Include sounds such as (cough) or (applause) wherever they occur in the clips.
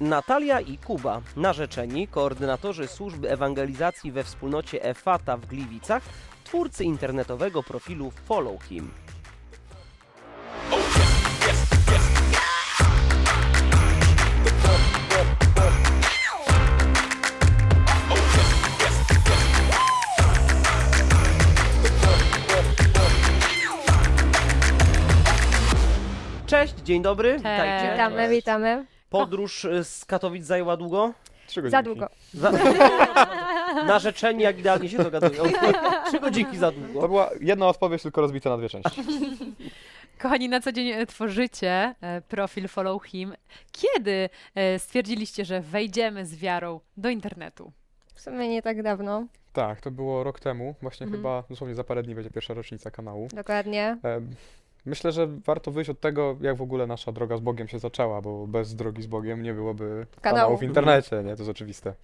Natalia i Kuba, narzeczeni, koordynatorzy służby ewangelizacji we wspólnocie EFATA w Gliwicach, twórcy internetowego profilu Follow Him. Cześć, dzień dobry, witajcie. Witamy, witamy. Podróż y, z Katowic zajęła długo? Trzy godzinki. Za długo. Za... (laughs) Narzeczeni jak idealnie się dogadują. Trzy godzinki za To długo. była jedna odpowiedź, tylko rozbita na dwie części. (laughs) Kochani, na co dzień e, tworzycie e, profil Follow Him. Kiedy e, stwierdziliście, że wejdziemy z wiarą do internetu? W sumie nie tak dawno, Tak, to było rok temu. Właśnie Mhm. chyba dosłownie za parę dni będzie pierwsza rocznica kanału. dokładnie. Em, Myślę, że warto wyjść od tego, jak w ogóle nasza droga z Bogiem się zaczęła, bo bez drogi z Bogiem nie byłoby kanału, Kanału. w internecie, nie? To jest oczywiste.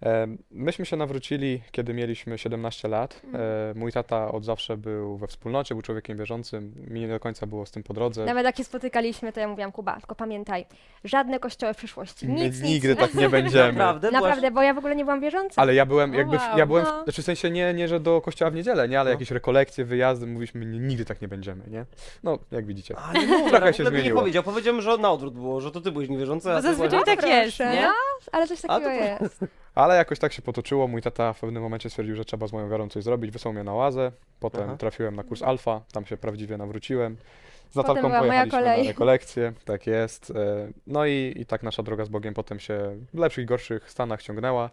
Em, Myśmy się nawrócili, kiedy mieliśmy 17 lat. Mhm. E, Mój tata od zawsze był we wspólnocie, był człowiekiem wierzącym. Mi nie do końca było z tym po drodze. Nawet jak się spotykaliśmy, to ja mówiłam, Kuba, tylko pamiętaj, żadne kościoły w przyszłości, My nic, nic, nigdy tak nie (laughs) będziemy. Naprawdę? Naprawdę, bo ja w ogóle nie byłam wierząca. Ale ja byłem, jakby, w, wow, ja byłem, no. w, znaczy w sensie nie, nie, że do kościoła w niedzielę, nie, ale No. jakieś rekolekcje, wyjazdy, mówiliśmy, nigdy tak nie będziemy, nie? No, jak widzicie. (laughs) Ale no, Trochę się nie zmieniło. powiedział. Powiedziałem, że na odwrót było, że to ty byłeś niewierzący, a Bo ty zazwyczaj byłaś... tak jest, nie? no, ale coś A takiego to jest. Ale jakoś tak się potoczyło, mój tata w pewnym momencie stwierdził, że trzeba z moją wiarą coś zrobić, wysłał mnie na łazę, potem Aha. trafiłem na kurs alfa, tam się prawdziwie nawróciłem. Z Potem Natalką była moja pojechaliśmy kolej. na rekolekcje, tak jest. e, No i, i tak nasza droga z Bogiem potem się w lepszych i gorszych stanach ciągnęła.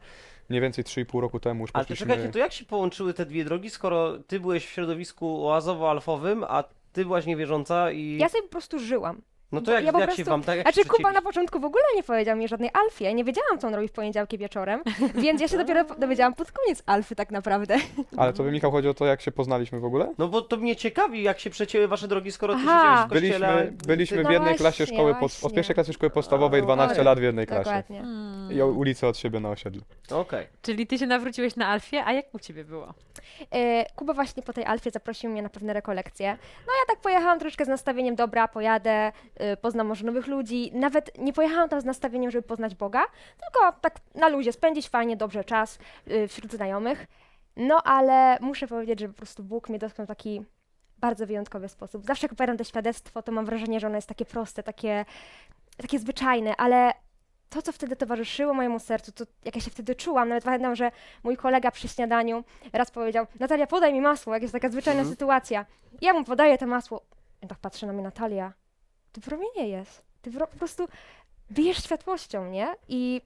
Mniej więcej 3,5 roku temu już Ale to poszliśmy... czekajcie, to jak się połączyły te dwie drogi, skoro ty byłeś w środowisku oazowo-alfowym, a ty byłaś niewierząca i... Ja sobie po prostu żyłam. No to jak, ja po jak się prostu- wam tak... Jak Znaczy się Kuba na początku w ogóle nie powiedział mi żadnej alfie, nie wiedziałam, co on robi w poniedziałki wieczorem, (laughs) więc ja się dopiero po- dowiedziałam pod koniec alfy tak naprawdę. (laughs) Ale to by, Michał, chodzi o to, jak się poznaliśmy w ogóle? No bo to mnie ciekawi, jak się przecięły wasze drogi, skoro ty Aha. siedziałeś w kościele... a Byliśmy, byliśmy No w jednej właśnie, klasie szkoły, pod, od właśnie. pierwszej klasy szkoły podstawowej, A, 12 okej. lat w jednej klasie. Dokładnie. I o ulicę od siebie na osiedlu. Okej. Czyli ty się nawróciłeś na Alfie, a jak u ciebie było? E, Kuba właśnie po tej Alfie zaprosił mnie na pewne rekolekcje. No ja tak pojechałam troszeczkę z nastawieniem, dobra, pojadę, y, poznam może nowych ludzi. Nawet nie pojechałam tam z nastawieniem, żeby poznać Boga, tylko tak na luzie, spędzić fajnie, dobrze czas y, wśród znajomych. No ale muszę powiedzieć, że po prostu Bóg mnie dotknął w taki bardzo wyjątkowy sposób. Zawsze jak opowiadam to świadectwo, to mam wrażenie, że ono jest takie proste, takie, takie zwyczajne, ale to, co wtedy towarzyszyło mojemu sercu, to jak ja się wtedy czułam, nawet pamiętam, że mój kolega przy śniadaniu raz powiedział, Natalia, podaj mi masło, jak jest taka zwyczajna Mhm. sytuacja. Ja mu podaję to masło. I tak patrzy na mnie, Natalia, ty promienie jest. Ty po prostu bijesz światłością, nie? I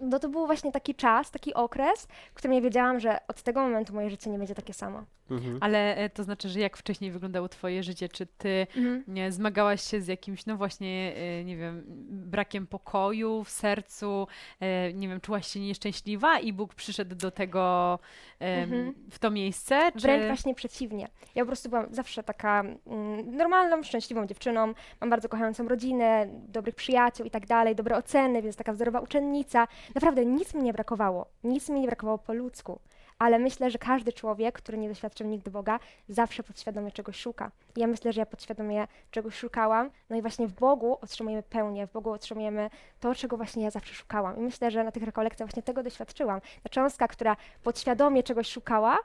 no to był właśnie taki czas, taki okres, w którym ja wiedziałam, że od tego momentu moje życie nie będzie takie samo. Mhm. Ale e, to znaczy, że jak wcześniej wyglądało twoje życie? Czy ty nie, zmagałaś się z jakimś, no właśnie, e, nie wiem, brakiem pokoju w sercu, e, nie wiem, czułaś się nieszczęśliwa i Bóg przyszedł do tego, Mhm. w to miejsce? Czy... Wręcz właśnie przeciwnie. Ja po prostu byłam zawsze taka mm, normalną, szczęśliwą dziewczyną. Mam bardzo kochającą rodzinę, dobrych przyjaciół i tak dalej, dobre oceny, więc taka wzorowa uczennica. Naprawdę nic mi nie brakowało. Nic mi nie brakowało po ludzku. Ale myślę, że każdy człowiek, który nie doświadczył nigdy Boga, zawsze podświadomie czegoś szuka. I ja myślę, że ja podświadomie czegoś szukałam. No i właśnie w Bogu otrzymujemy pełnię, w Bogu otrzymujemy to, czego właśnie ja zawsze szukałam. I myślę, że na tych rekolekcjach właśnie tego doświadczyłam. Ta cząstka, która podświadomie czegoś szukała,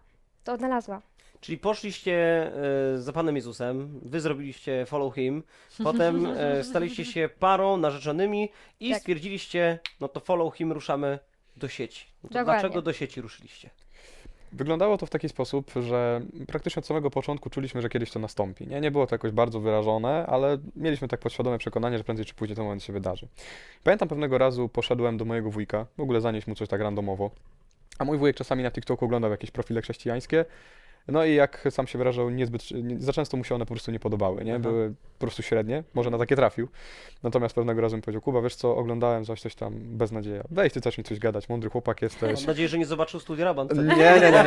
to odnalazła. Czyli poszliście e, za Panem Jezusem, wy zrobiliście follow him, (laughs) potem e, staliście się parą, narzeczonymi i Tak. stwierdziliście, no to follow him, ruszamy do sieci. No to Dokładnie. dlaczego do sieci ruszyliście? Wyglądało to w taki sposób, że praktycznie od samego początku czuliśmy, że kiedyś to nastąpi. Nie, nie było to jakoś bardzo wyrażone, ale mieliśmy tak podświadome przekonanie, że prędzej czy później ten moment się wydarzy. Pamiętam pewnego razu poszedłem do mojego wujka, w ogóle zanieść mu coś tak randomowo, a mój wujek czasami na TikToku oglądał jakieś profile chrześcijańskie, no i jak sam się wyrażał, niezbyt, nie, za często mu się one po prostu nie podobały, nie? Aha. Były po prostu średnie, może na takie trafił. Natomiast pewnego razu mi powiedział, Kuba, wiesz co, oglądałem coś, coś tam, beznadzieja. Weź ty zacznij coś gadać, mądry chłopak jesteś. Mam nadzieję, że nie zobaczył studia Raban. Nie, nie, nie, nie,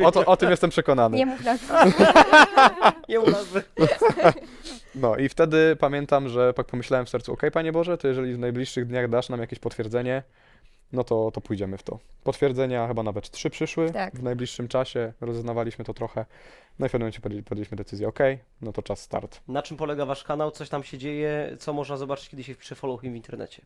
nie. O, to, o tym jestem przekonany. Nie mów nas. (laughs) Nie u nas. No i wtedy pamiętam, że tak pomyślałem w sercu, okej, Panie Boże, to jeżeli w najbliższych dniach dasz nam jakieś potwierdzenie, no to, to pójdziemy w to. Potwierdzenia chyba nawet trzy przyszły Tak. w najbliższym czasie, rozeznawaliśmy to trochę, no i w pewnym momencie podjęli- podjęliśmy decyzję, okej, no to czas start. Na czym polega wasz kanał? Coś tam się dzieje? Co można zobaczyć, kiedy się wpisze follow him w internecie?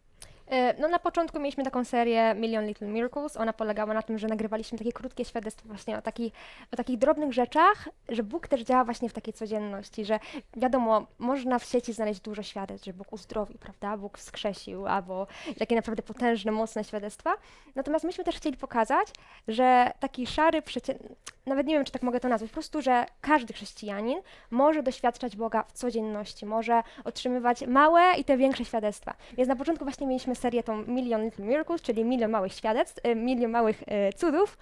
E, No na początku mieliśmy taką serię Million Little Miracles. Ona polegała na tym, że nagrywaliśmy takie krótkie świadectwa właśnie o, takich, o takich drobnych rzeczach, że Bóg też działa właśnie w takiej codzienności, że wiadomo, można w sieci znaleźć dużo świadectw, że Bóg uzdrowił, prawda, Bóg wskrzesił, albo takie naprawdę potężne, mocne świadectwa. Natomiast myśmy też chcieli pokazać, że taki szary, przecie... nawet nie wiem, czy tak mogę to nazwać, po prostu, że każdy chrześcijanin może doświadczać Boga w codzienności, może otrzymywać małe i te większe świadectwa. Więc na początku właśnie mieliśmy serię tą Million Little Miracles, czyli milion małych świadectw, y, milion małych y, cudów.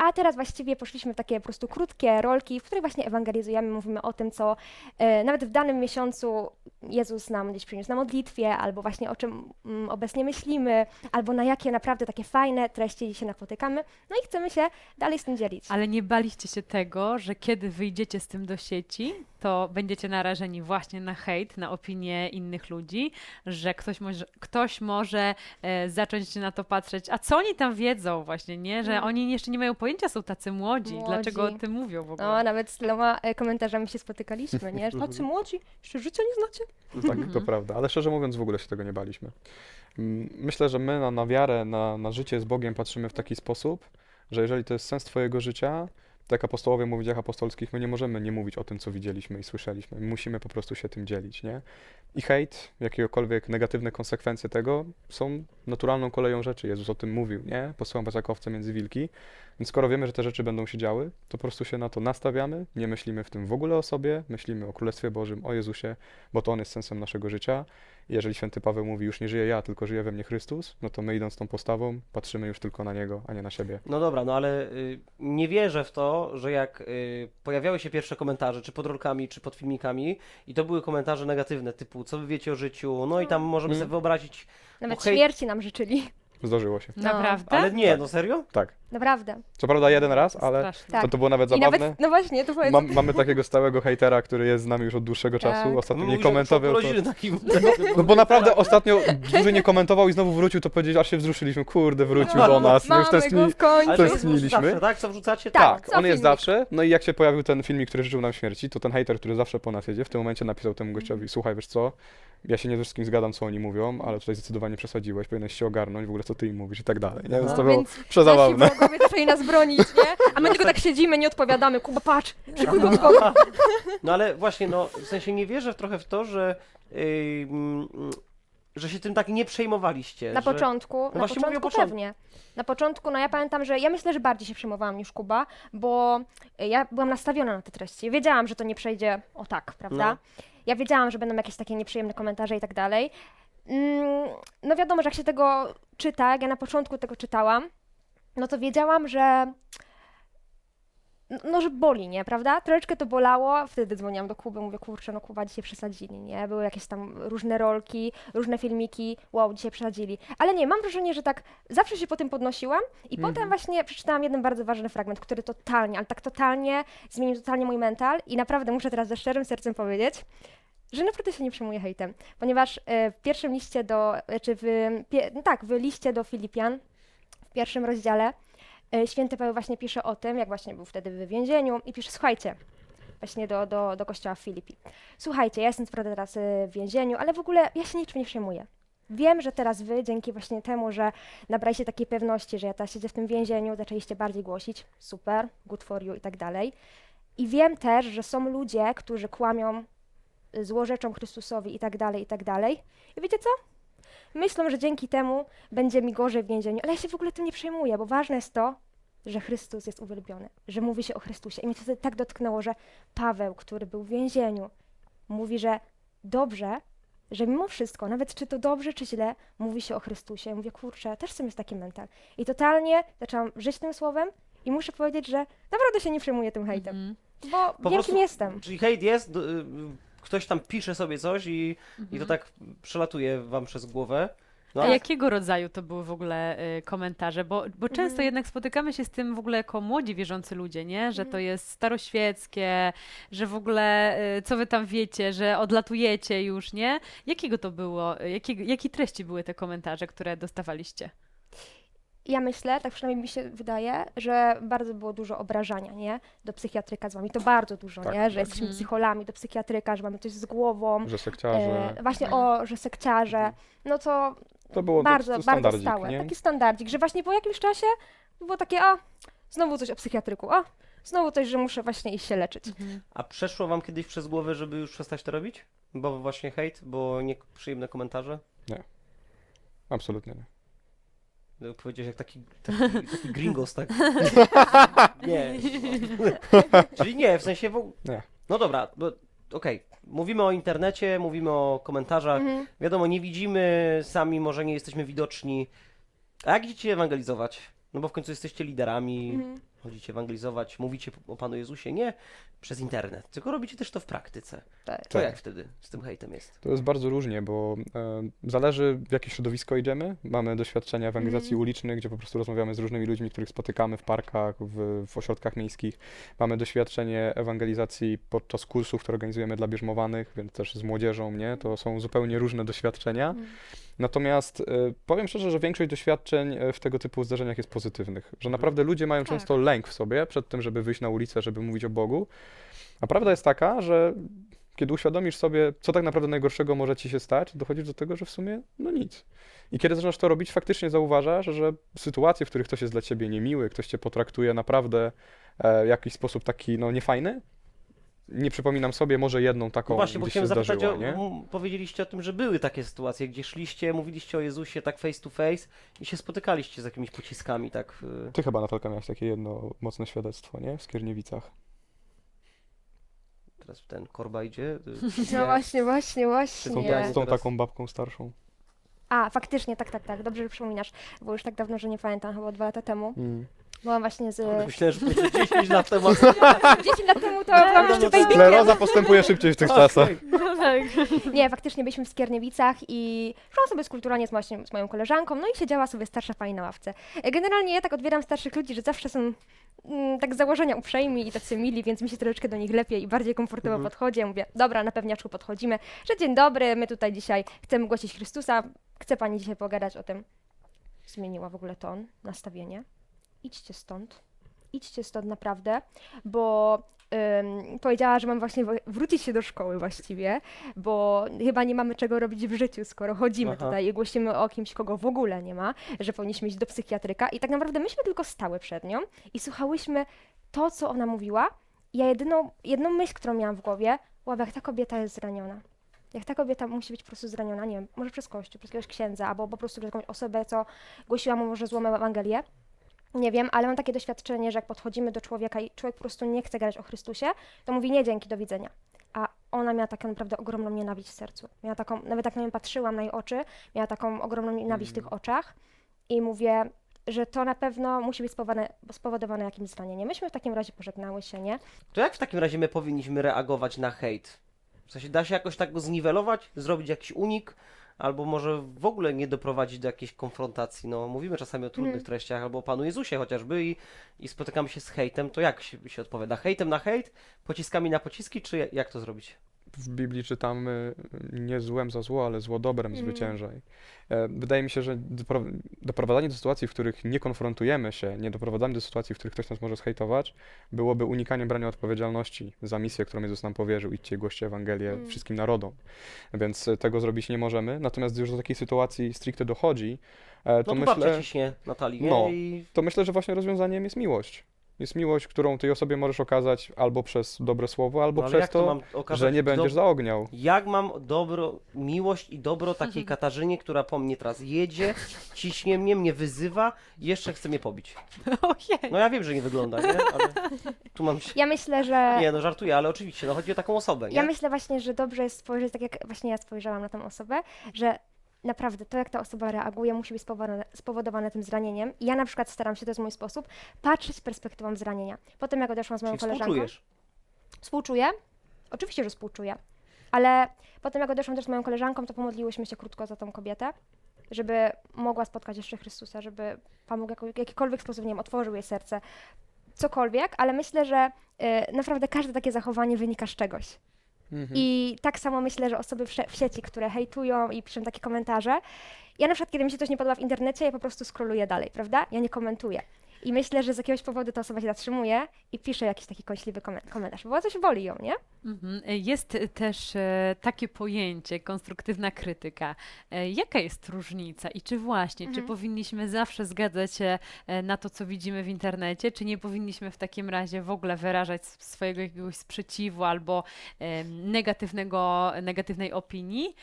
A teraz właściwie poszliśmy w takie po prostu krótkie rolki, w których właśnie ewangelizujemy, mówimy o tym, co e, nawet w danym miesiącu Jezus nam gdzieś przyniósł na modlitwie, albo właśnie o czym mm, obecnie myślimy, albo na jakie naprawdę takie fajne treści dzisiaj napotykamy. No i chcemy się dalej z tym dzielić. Ale nie baliście się tego, że kiedy wyjdziecie z tym do sieci, to będziecie narażeni właśnie na hejt, na opinie innych ludzi, że ktoś może, ktoś może e, zacząć na to patrzeć, a co oni tam wiedzą właśnie, nie? Że Mm. oni jeszcze nie mają pojęcia, są tacy młodzi, Młodzi. dlaczego o tym mówią w ogóle? No, nawet z tyloma e, komentarzami się spotykaliśmy, nie? Że Tacy młodzi, jeszcze życia nie znacie. Tak, to prawda. Ale szczerze mówiąc, w ogóle się tego nie baliśmy. Myślę, że my na, na wiarę, na, na życie z Bogiem patrzymy w taki sposób, że jeżeli to jest sens Twojego życia, to jak apostołowie mówią w dziejach apostolskich, my nie możemy nie mówić o tym, co widzieliśmy i słyszeliśmy. My musimy po prostu się tym dzielić, nie? I hejt, jakiekolwiek negatywne konsekwencje tego są naturalną koleją rzeczy. Jezus o tym mówił, nie? Posyłam was jak owce między wilki. Więc skoro wiemy, że te rzeczy będą się działy, to po prostu się na to nastawiamy, nie myślimy w tym w ogóle o sobie, myślimy o Królestwie Bożym, o Jezusie, bo to On jest sensem naszego życia. I jeżeli święty Paweł mówi, już nie żyję ja, tylko żyje we mnie Chrystus, no to my idąc tą postawą, patrzymy już tylko na Niego, a nie na siebie. No dobra, no ale y, nie wierzę w to, że jak y, pojawiały się pierwsze komentarze, czy pod rolkami, czy pod filmikami, i to były komentarze negatywne, typu co wy wiecie o życiu, no i tam możemy Mm. sobie wyobrazić, Nawet śmierci nam życzyli. Zdarzyło się. No. Naprawdę? ale nie, no serio? Tak. Naprawdę. Co prawda jeden raz, ale Straszne. Tak. to, to było nawet I zabawne. nawet, no właśnie, to powiedz. Mam, mamy takiego stałego hejtera, który jest z nami już od dłuższego czasu. Tak. Ostatnio nie komentował. To... takim. No bo naprawdę ostatnio dłużej nie komentował i znowu wrócił, to powiedzieć, aż się wzruszyliśmy. Kurde, wrócił do nas. My Mamy już go tęskni... w końcu. Ale to jest Tęskniliśmy. zawsze, tak? Co wrzucacie? Tak. Tak, co on jest filmik. zawsze. No i jak się pojawił ten filmik, który życzył nam śmierci, to ten hater, który zawsze po nas jedzie, w tym momencie napisał temu gościowi, słuchaj, wiesz co, ja się nie ze wszystkim zgadzam, co oni mówią, ale tutaj zdecydowanie przesadziłeś, powinieneś się ogarnąć, w ogóle co ty im mówisz i tak dalej. Nie? Więc No, to było Więc przezabawne. Nasi (laughs) zaczęli nas bronić, nie? A my tylko tak siedzimy, nie odpowiadamy. Kuba, patrz, szykuj go. (laughs) No ale właśnie, no w sensie nie wierzę trochę w to, że, yy, że się tym tak nie przejmowaliście. Na że... początku, na właśnie mówię o początku początku. pewnie. Na początku, no ja pamiętam, że ja myślę, że bardziej się przejmowałam niż Kuba, bo y, ja byłam nastawiona na te treści. Wiedziałam, że to nie przejdzie o tak, prawda? No. Ja wiedziałam, że będą jakieś takie nieprzyjemne komentarze i tak dalej. Mm, No wiadomo, że jak się tego czyta, jak ja na początku tego czytałam, no to wiedziałam, że no, że boli, nie, prawda? Troszeczkę to bolało, wtedy dzwoniłam do Kuby, mówię, kurczę, no Kuba dzisiaj przesadzili, nie? Były jakieś tam różne rolki, różne filmiki, wow, dzisiaj przesadzili. Ale nie, mam wrażenie, że tak zawsze się po tym podnosiłam i potem właśnie przeczytałam jeden bardzo ważny fragment, który totalnie, ale tak totalnie zmienił totalnie mój mental i naprawdę muszę teraz ze szczerym sercem powiedzieć, że naprawdę się nie przejmuję hejtem, ponieważ e, w pierwszym liście do, czy w, pie, no tak, w liście do Filipian, w pierwszym rozdziale, e, święty Paweł właśnie pisze o tym, jak właśnie był wtedy w więzieniu i pisze, słuchajcie, właśnie do, do, do kościoła w Filipi. Słuchajcie, ja jestem prawda teraz e, w więzieniu, ale w ogóle ja się niczym nie przejmuję. Wiem, że teraz wy, dzięki właśnie temu, że nabraliście takiej pewności, że ja teraz siedzę w tym więzieniu, zaczęliście bardziej głosić, super, good for you i tak dalej. I wiem też, że są ludzie, którzy kłamią, złorzeczą Chrystusowi i tak dalej, i tak dalej. I wiecie co? Myślą, że dzięki temu będzie mi gorzej w więzieniu, ale ja się w ogóle tym nie przejmuję, bo ważne jest to, że Chrystus jest uwielbiony, że mówi się o Chrystusie. I mnie to wtedy tak dotknęło, że Paweł, który był w więzieniu, mówi, że dobrze, że mimo wszystko, nawet czy to dobrze, czy źle, mówi się o Chrystusie. Ja mówię, kurczę, też chcę mieć taki mental. I totalnie zaczęłam żyć tym słowem i muszę powiedzieć, że naprawdę się nie przejmuję tym hejtem, Mhm. bo Po wiem, prostu- kim jestem. Czyli hejt jest, y, ktoś tam pisze sobie coś i, i Mhm. to tak przelatuje wam przez głowę. No, A ale jakiego rodzaju to były w ogóle y, komentarze? Bo, bo często Mhm. jednak spotykamy się z tym w ogóle jako młodzi wierzący ludzie, nie? Że to Mhm. jest staroświeckie, że w ogóle y, co wy tam wiecie, że odlatujecie już, nie? Jakiego to było? Jakiego, jakie treści były te komentarze, które dostawaliście? Ja myślę, tak przynajmniej mi się wydaje, że bardzo było dużo obrażania, nie? Do psychiatryka z wami. To bardzo dużo, Tak, nie? Że tak. jesteśmy Mhm. psycholami do psychiatryka, że mamy coś z głową. Że sekciarze. E, właśnie o, że sekciarze. No to To było bardzo, to bardzo stałe. nie? Taki standardzik, że właśnie po jakimś czasie było takie, o, znowu coś o psychiatryku, o, znowu coś, że muszę właśnie iść się leczyć. A przeszło wam kiedyś przez głowę, żeby już przestać to robić? Bo właśnie hejt, bo nieprzyjemne komentarze? Absolutnie nie. No, Powiedziałeś jak taki, (laughs) taki, taki gringos, tak? (laughs) nie. (laughs) Czyli nie, w sensie w ogóle... Nie. No dobra, bo okej. Mówimy o internecie, mówimy o komentarzach. Mhm. Wiadomo, nie widzimy, sami może nie jesteśmy widoczni. A jak idziecie ewangelizować? No bo w końcu jesteście liderami, Mhm. Chodzicie ewangelizować, mówicie o Panu Jezusie nie przez internet, tylko robicie też to w praktyce. Tak. To Tak. jak wtedy z tym hejtem jest? To jest bardzo różnie, bo e, zależy w jakie środowisko idziemy. Mamy doświadczenia ewangelizacji Mhm. ulicznych, gdzie po prostu rozmawiamy z różnymi ludźmi, których spotykamy w parkach, w, w ośrodkach miejskich. Mamy doświadczenie ewangelizacji podczas kursów, które organizujemy dla bierzmowanych, więc też z młodzieżą, nie? To są zupełnie różne doświadczenia. Mhm. Natomiast e, powiem szczerze, że większość doświadczeń e, w tego typu zdarzeniach jest pozytywnych. Że naprawdę ludzie mają Tak. często lęk w sobie przed tym, żeby wyjść na ulicę, żeby mówić o Bogu. A prawda jest taka, że kiedy uświadomisz sobie, co tak naprawdę najgorszego może ci się stać, dochodzisz do tego, że w sumie no nic. I kiedy zaczynasz to robić, faktycznie zauważasz, że sytuacje, w których ktoś jest dla ciebie niemiły, ktoś cię potraktuje naprawdę e, w jakiś sposób taki no niefajny, nie przypominam sobie, może jedną taką No właśnie, bo gdzieś się chciałem zapytać, zdarzyło, o, nie? powiedzieliście o tym, że były takie sytuacje, gdzie szliście, mówiliście o Jezusie tak face to face i się spotykaliście z jakimiś pociskami, tak... y, Ty chyba, Natalka, miałaś takie jedno mocne świadectwo, nie? W Skierniewicach. Teraz ten korba idzie. y, (laughs) No właśnie, właśnie, Z tą, Nie. właśnie. z tą Teraz- taką babką starszą. A, faktycznie, tak, tak, tak, dobrze, że przypominasz, bo już tak dawno, że nie pamiętam, chyba dwa lata temu. Byłam właśnie z... Myślałem, że będzie (laughs) 10 lat temu. 10 lat temu to byłam jeszcze no, babykiem. Skleroza postępuje szybciej w tych (laughs) czasach. (laughs) No tak. Nie, faktycznie byliśmy w Skierniewicach i szłam sobie skulturalnie z, właśnie, z moją koleżanką, no i siedziała sobie starsza pani na ławce. E, Generalnie ja tak odbieram starszych ludzi, że zawsze są mm, tak z założenia uprzejmi i tacy mili, więc mi się troszeczkę do nich lepiej i bardziej komfortowo Mhm. podchodzi. Ja mówię, dobra, na pewniaczku podchodzimy, że dzień dobry, my tutaj dzisiaj chcemy głosić Chrystusa, chce pani dzisiaj pogadać o tym. Zmieniła w ogóle ton, nastawienie. Idźcie stąd. Idźcie stąd naprawdę, bo ym, powiedziała, że mam właśnie wrócić się do szkoły właściwie, bo chyba nie mamy czego robić w życiu, skoro chodzimy Aha. tutaj i głosimy o kimś, kogo w ogóle nie ma, że powinniśmy iść do psychiatryka. I tak naprawdę myśmy tylko stały przed nią i słuchałyśmy to, co ona mówiła. I ja jedyną, jedną myśl, którą miałam w głowie, była, jak ta kobieta jest zraniona. Jak ta kobieta musi być po prostu zraniona, nie wiem, może przez kościół, przez jakiegoś księdza, albo po prostu przez jakąś osobę, co głosiła mu może złą Ewangelię. Nie wiem, ale mam takie doświadczenie, że jak podchodzimy do człowieka i człowiek po prostu nie chce gadać o Chrystusie, to mówi nie dzięki, do widzenia. A ona miała taką naprawdę ogromną nienawiść w sercu. Miała taką, nawet jak na nią patrzyłam na jej oczy, miała taką ogromną nienawiść w tych oczach i mówię, że to na pewno musi być spowodowane, spowodowane jakimś zranieniem. Myśmy w takim razie pożegnały się, nie? To jak w takim razie my powinniśmy reagować na hejt? W sensie da się jakoś tak go zniwelować, zrobić jakiś unik, albo może w ogóle nie doprowadzić do jakiejś konfrontacji? No, mówimy czasami o trudnych Mhm. treściach, albo o Panu Jezusie chociażby i, i spotykamy się z hejtem, to jak się, się odpowiada? Hejtem na hejt? Pociskami na pociski, czy jak to zrobić? W Biblii czytamy nie złem za zło, ale zło dobrem Mhm. zwyciężaj. E, Wydaje mi się, że dopro- doprowadzanie do sytuacji, w których nie konfrontujemy się, nie doprowadzamy do sytuacji, w których ktoś nas może zhejtować, byłoby unikaniem brania odpowiedzialności za misję, którą Jezus nam powierzył. Idźcie i głoście Ewangelię Mm. wszystkim narodom. Więc e, tego zrobić nie możemy. Natomiast gdy już do takiej sytuacji stricte dochodzi, e, No to to myślę... ciśnie? No. I to myślę, że właśnie rozwiązaniem jest miłość. Jest miłość, którą tej osobie możesz okazać albo przez dobre słowo, albo no, ale przez jak to, to, mam okazać że nie będziesz do... zaogniał. Jak mam dobro, miłość i dobro takiej (laughs) Katarzynie, która po mnie teraz jedzie, ciśnie mnie, mnie wyzywa i jeszcze chce mnie pobić? (laughs) Ojej. No ja wiem, że nie wygląda, nie? Ale tu mam się... Ja myślę, że... Nie, no żartuję, ale oczywiście, no chodzi o taką osobę, nie? Ja myślę właśnie, że dobrze jest spojrzeć, tak jak właśnie ja spojrzałam na tę osobę, że naprawdę to, jak ta osoba reaguje, musi być spowodowane, spowodowane tym zranieniem. I ja na przykład staram się, to jest mój sposób, patrzeć z perspektywą zranienia. Potem jak odeszłam z moją Czyli koleżanką... współczujesz. Współczuję. Oczywiście, że współczuję. Ale potem jak odeszłam też z moją koleżanką, to pomodliłyśmy się krótko za tą kobietę, żeby mogła spotkać jeszcze Chrystusa, żeby Pan Bóg w jakikolwiek sposób, nie wiem, otworzył jej serce. Cokolwiek, ale myślę, że y, naprawdę każde takie zachowanie wynika z czegoś. Mhm. I tak samo myślę, że osoby w, w sieci, które hejtują i piszą takie komentarze, ja na przykład, kiedy mi się coś nie podoba w internecie, ja po prostu scrolluję dalej, prawda? Ja nie komentuję. I myślę, że z jakiegoś powodu ta osoba się zatrzymuje i pisze jakiś taki kąśliwy komen- komentarz, bo coś boli ją, nie? Mhm. Jest też e, takie pojęcie, konstruktywna krytyka. E, Jaka jest różnica i czy właśnie, czy Mhm. powinniśmy zawsze zgadzać się e, na to, co widzimy w internecie, czy nie powinniśmy w takim razie w ogóle wyrażać swojego jakiegoś sprzeciwu albo negatywnego, negatywnej opinii?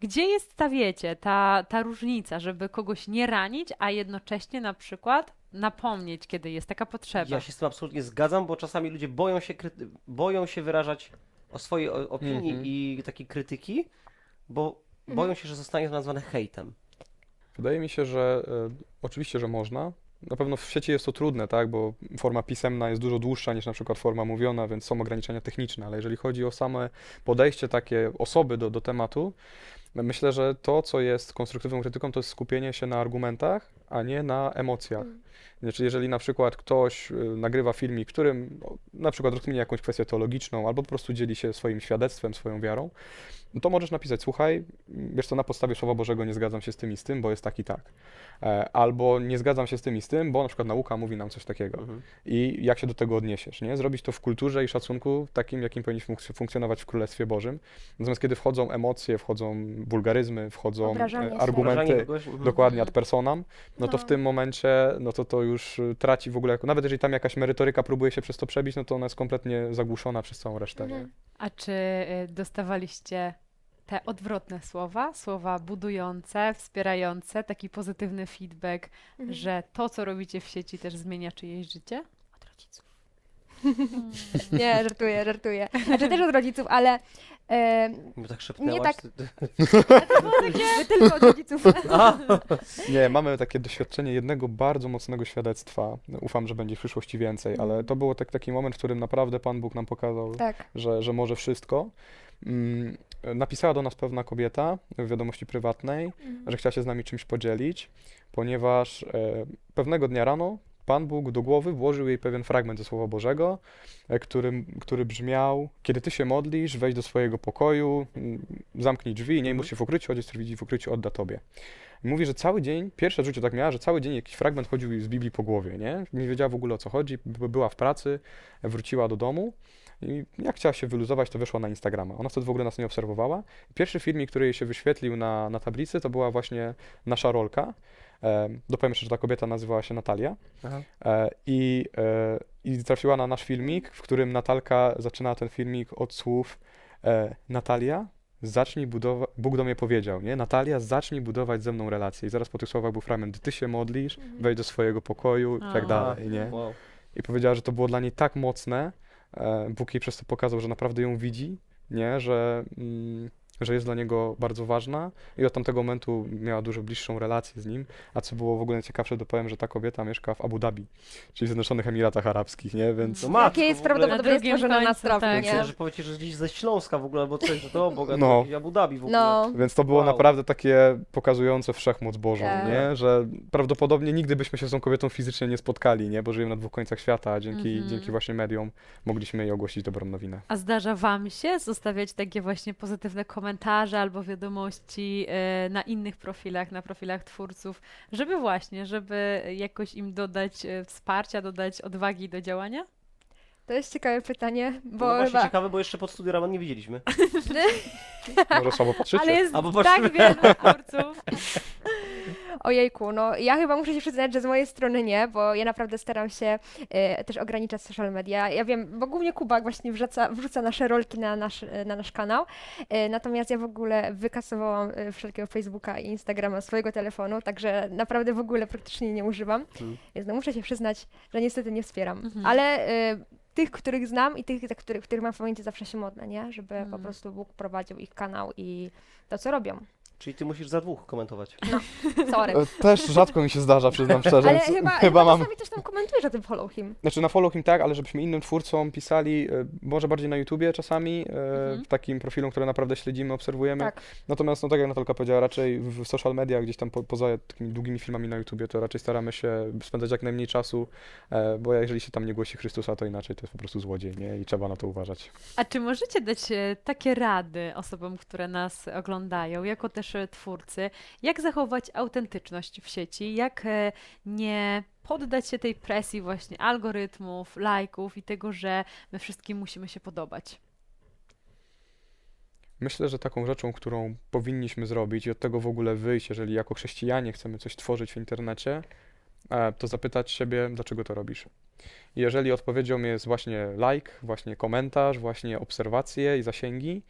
Gdzie jest ta, wiecie, ta, ta różnica, żeby kogoś nie ranić, a jednocześnie na przykład napomnieć, kiedy jest taka potrzeba? Ja się z tym absolutnie zgadzam, bo czasami ludzie boją się, kryty- boją się wyrażać o swojej o- opinii Mhm. i takiej krytyki, bo Mhm. boją się, że zostanie to nazwane hejtem. Wydaje mi się, że e, oczywiście, że można. Na pewno w sieci jest to trudne, tak, bo forma pisemna jest dużo dłuższa niż na przykład forma mówiona, więc są ograniczenia techniczne, ale jeżeli chodzi o same podejście takie osoby do, do tematu, myślę, że to, co jest konstruktywną krytyką, to jest skupienie się na argumentach, a nie na emocjach. Mm. Znaczy, jeżeli na przykład ktoś y, nagrywa filmik, którym na przykład rozkminie jakąś kwestię teologiczną, albo po prostu dzieli się swoim świadectwem, swoją wiarą, no to możesz napisać, słuchaj, wiesz co, na podstawie Słowa Bożego nie zgadzam się z tym i z tym, bo jest tak i tak. E, Albo nie zgadzam się z tym i z tym, bo na przykład nauka mówi nam coś takiego. Mhm. I jak się do tego odniesiesz, nie? Zrobić to w kulturze i szacunku takim, jakim powinniśmy funk- funkcjonować w Królestwie Bożym. Natomiast kiedy wchodzą emocje, wchodzą wulgaryzmy, wchodzą Obrażanie e, się. argumenty, Obrażanie kogoś, mhm. dokładnie ad personam, no to w No. tym momencie, no to to już y, traci w ogóle, nawet jeżeli tam jakaś merytoryka próbuje się przez to przebić, no to ona jest kompletnie zagłuszona przez całą resztę, nie? Mhm. A czy y, dostawaliście te odwrotne słowa, słowa budujące, wspierające, taki pozytywny feedback, Mhm. że to, co robicie w sieci, też zmienia czyjeś życie? Od rodziców. (laughs) Nie, żartuję, żartuję. Znaczy też od rodziców, ale Bo tak szepnęłaś. tak- nie (laughs) tylko od rodziców. (laughs) Nie, mamy takie doświadczenie jednego bardzo mocnego świadectwa. Ufam, że będzie w przyszłości więcej, ale to było tak, taki moment, w którym naprawdę Pan Bóg nam pokazał, Tak. że, że może wszystko. Mm, Napisała do nas pewna kobieta w wiadomości prywatnej, że chciała się z nami czymś podzielić, ponieważ e, pewnego dnia rano Pan Bóg do głowy włożył jej pewien fragment ze Słowa Bożego, e, który, który brzmiał: Kiedy ty się modlisz, wejdź do swojego pokoju, mm, zamknij drzwi, nie módl się w ukryciu, ojciec, który widzi w ukryciu, odda tobie. I mówi, że cały dzień, pierwsze w życiu tak miała, że cały dzień jakiś fragment chodził z Biblii po głowie, nie? Nie wiedziała w ogóle o co chodzi, była w pracy, wróciła do domu i jak chciała się wyluzować, to wyszła na Instagrama. Ona wtedy w ogóle nas nie obserwowała. Pierwszy filmik, który jej się wyświetlił na, na tablicy, to była właśnie nasza rolka. E, dopowiem jeszcze, że ta kobieta nazywała się Natalia. Aha. E, i, e, I trafiła na nasz filmik, w którym Natalka zaczyna ten filmik od słów e, Natalia, zacznij budować, Bóg do mnie powiedział, nie? Natalia, zacznij budować ze mną relacje. I zaraz po tych słowach był fragment, ty się modlisz, wejdź do swojego pokoju i tak dalej, nie? Wow. I powiedziała, że to było dla niej tak mocne, Bóg jej przez to pokazał, że naprawdę ją widzi, nie? Że, mm, że jest dla niego bardzo ważna i od tamtego momentu miała dużo bliższą relację z nim, a co było w ogóle ciekawsze, to powiem, że ta kobieta mieszka w Abu Dhabi, czyli w Zjednoczonych Emiratach Arabskich, nie? Więc No matko, Jakie jest prawdopodobieństwo, Na że na nas trafi, tak. nie? Że powiecie, że gdzieś ze Śląska w ogóle, albo coś, że to (laughs) Boga, No. Abu Dhabi w ogóle. No, Więc to było Wow. naprawdę takie pokazujące wszechmoc Bożą, Tak. nie? Że prawdopodobnie nigdy byśmy się z tą kobietą fizycznie nie spotkali, nie? Bo żyjemy na dwóch końcach świata, a dzięki, Mhm. dzięki właśnie mediom mogliśmy jej ogłosić dobrą nowinę. A zdarza Wam się zostawiać takie właśnie pozytywne komentarze albo wiadomości e, na innych profilach, na profilach twórców, żeby właśnie, żeby jakoś im dodać e, wsparcia, dodać odwagi do działania? to jest ciekawe pytanie, Bo no właśnie chyba... ciekawe, bo jeszcze pod studio Raman nie widzieliśmy. (laughs) Może słabo patrzycie? Ale jest Albo tak wielu twórców. (laughs) Ojejku, no ja chyba muszę się przyznać, że z mojej strony nie, bo ja naprawdę staram się e, też ograniczać social media. Ja wiem, bo głównie Kubak właśnie wrzuca, wrzuca nasze rolki na nasz, na nasz kanał, e, natomiast ja w ogóle wykasowałam e, wszelkiego Facebooka i Instagrama z swojego telefonu, także naprawdę w ogóle praktycznie nie używam, Mhm. więc no muszę się przyznać, że niestety nie wspieram, Mhm. ale tych, których znam i tych, za których, których mam w pamięci zawsze się modlę, nie? Żeby po Mhm. prostu Bóg prowadził ich kanał i to, co robią. Czyli ty musisz za dwóch komentować. Sorry. E, Też rzadko mi się zdarza, przyznam szczerze. Ale więc chyba, chyba chyba mam. czasami też tam komentujesz o tym follow him. Znaczy na follow him tak, ale żebyśmy innym twórcom pisali, e, może bardziej na YouTubie czasami, e, Mhm. w takim profilu, które naprawdę śledzimy, obserwujemy. Tak. Natomiast, no tak jak Natalka powiedziała, raczej w w social media, gdzieś tam po, poza takimi długimi filmami na YouTubie, to raczej staramy się spędzać jak najmniej czasu, e, bo jeżeli się tam nie głosi Chrystusa, to inaczej to jest po prostu złodziej, nie? I trzeba na to uważać. A czy możecie dać e, takie rady osobom, które nas oglądają, jako też też twórcy, jak zachować autentyczność w sieci, jak e, nie poddać się tej presji właśnie algorytmów, lajków i tego, że my wszystkim musimy się podobać. Myślę, że taką rzeczą, którą powinniśmy zrobić i od tego w ogóle wyjść, jeżeli jako chrześcijanie chcemy coś tworzyć w internecie, e, to zapytać siebie, dlaczego to robisz. Jeżeli odpowiedzią jest właśnie like, właśnie komentarz, właśnie obserwacje i zasięgi,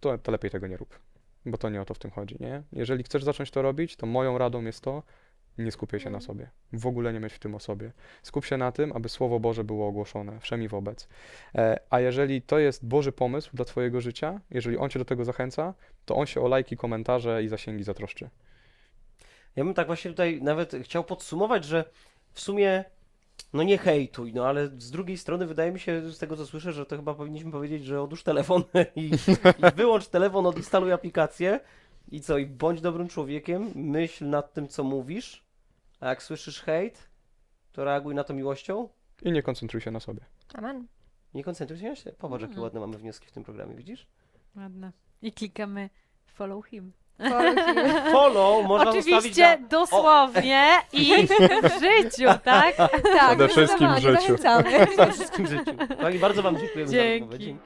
to, to lepiej tego nie rób, bo to nie o to w tym chodzi, nie? Jeżeli chcesz zacząć to robić, to moją radą jest to, nie skupiaj się na sobie. W ogóle nie myśl w tym o sobie. Skup się na tym, aby Słowo Boże było ogłoszone wszemi wobec. E, A jeżeli to jest Boży pomysł dla Twojego życia, jeżeli On Cię do tego zachęca, to On się o lajki, komentarze i zasięgi zatroszczy. Ja bym tak właśnie tutaj nawet chciał podsumować, że w sumie, no nie hejtuj, no ale z drugiej strony wydaje mi się, z tego co słyszę, że to chyba powinniśmy powiedzieć, że odłóż telefon (laughs) i, i wyłącz telefon, odinstaluj aplikację i co, i bądź dobrym człowiekiem, myśl nad tym, co mówisz, a jak słyszysz hejt, to reaguj na to miłością, I nie koncentruj się na sobie. Amen. nie koncentruj się. Popatrz, jakie Mm. ładne mamy wnioski w tym programie, widzisz? Ładne. I klikamy follow him. (laughs) Follow można zostawić Oczywiście na... dosłownie i w (laughs) życiu, tak? tak, Przede wszystkim w zdecydowanie, życiu. zachęcamy. Przede wszystkim w życiu. Kochani, bardzo Wam dziękujemy za rozmowę. Dzięki.